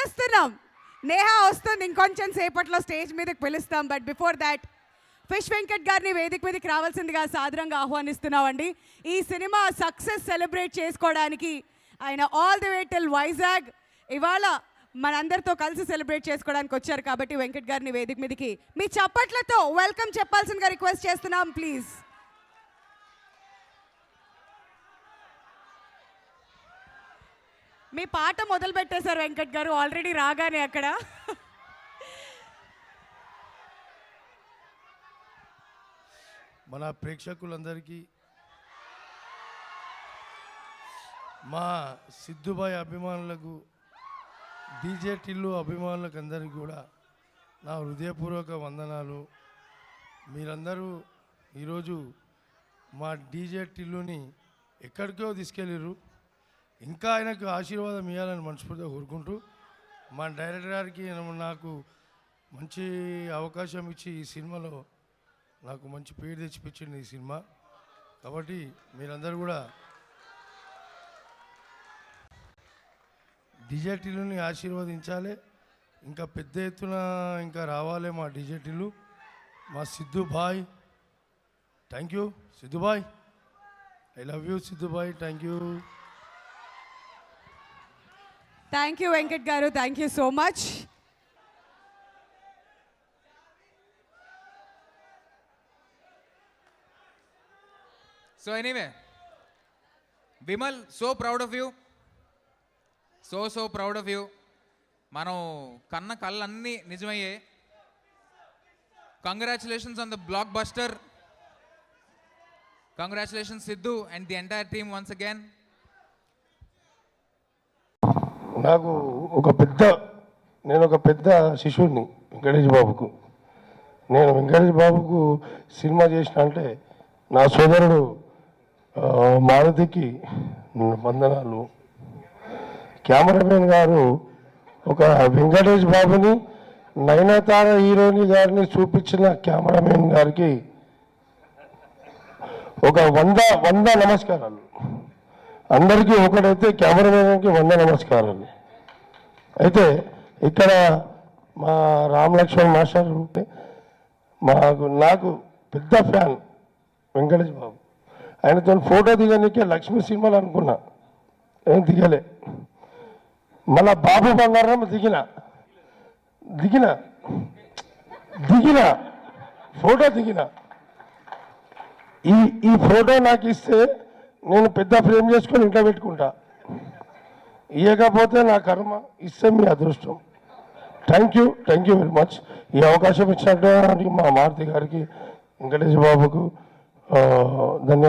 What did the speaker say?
పిలుస్తున్నాం. నేహా వస్తుంది ఇంకొంచెం సేపట్లో స్టేజ్ మీదకి పిలుస్తాం. But before that fish Venkat గారిని వేదిక మీదకి రావాల్సిందిగా సాదరంగా ఆహ్వానిస్తున్నామండి. ఈ సినిమా సక్సెస్ సెలబ్రేట్ చేసుకోవడానికి ఆయన all the way till Vizag ఇవాళ మనందరితో కలిసి సెలబ్రేట్ చేసుకోవడానికి వచ్చారు కాబట్టి వెంకట్ గారిని వేదిక మీదకి మీ చప్పట్లతో వెల్కమ్ చెప్పాల్సిందిగా రిక్వెస్ట్ చేస్తున్నాం ప్లీజ్ మీ పాట మొదలు పెట్టేశారు వెంకట్ గారు ఆల్రెడీ రాగానే అక్కడ. మన ప్రేక్షకులందరికీ మా సిద్ధుబాయ్ అభిమానులకు డీజే టిల్లు అభిమానులకు అందరికీ కూడా నా హృదయపూర్వక వందనాలు. మీరందరూ ఈరోజు మా డీజే టిల్లుని ఎక్కడికో తీసుకెళ్ళారు ఇంకా ఆయనకు ఆశీర్వాదం ఇవ్వాలని మనస్ఫూర్తిగా కోరుకుంటూ మా డైరెక్టర్ గారికి నాకు మంచి అవకాశం ఇచ్చి ఈ సినిమాలో నాకు మంచి పేరు తెచ్చిపించింది ఈ సినిమా. కాబట్టి మీరందరూ కూడా డిజెటిల్ని ఆశీర్వదించాలి. ఇంకా పెద్ద ఎత్తున ఇంకా రావాలి మా డిజెటిల్లు మా సిద్ధు బాయ్ థ్యాంక్ యూ సిద్ధు బాయ్ I love you Siddhu bye thank you thank you Venkat garu thank you so much so anyway Vimal so proud of you so so proud of you మనం కన్న కళ్ళన్నీ నిజమయ్యాయి congratulations on the blockbuster congratulations Siddhu and the entire team once again నాకు ఒక పెద్ద నేను ఒక పెద్ద శిష్యుడిని వెంకటేష్ బాబుకు. నేను వెంకటేష్ బాబుకు సినిమా చేసిన అంటే నా సోదరుడు మారుతికి వందనాలు. కెమెరామెన్ గారు ఒక వెంకటేష్ బాబుని నయనతార హీరోని గారిని చూపించిన కెమెరామెన్ గారికి ఒక వంద వంద నమస్కారాలు. అందరికీ ఒకటైతే కెమెరామెన్కి వంద నమస్కారాలు. అయితే ఇక్కడ మా రామ్ లక్ష్మణ్ మాస్టర్ మాకు నాకు పెద్ద ఫ్యాన్ వెంకటేష్ బాబు. ఆయనతో ఫోటో దిగనికే లక్ష్మీ సినిమాలు అనుకున్నా. ఏం దిగలే. మళ్ళా బాబు బంగారం దిగిన. దిగిన. దిగిన. ఫోటో దిగిన. ఈ ఈ ఫోటో నాకు ఇస్తే నేను పెద్ద ఫ్రేమ్ చేసుకొని ఇంట్లో పెట్టుకుంటా. ఇవ్వకపోతే నా కర్మ ఇస్తే మీ అదృష్టం. Thank you thank you very much ఈ అవకాశం ఇచ్చినట్టు మా మారుతి గారికి వెంకటేష్ బాబుకు ధన్యవాదాలు.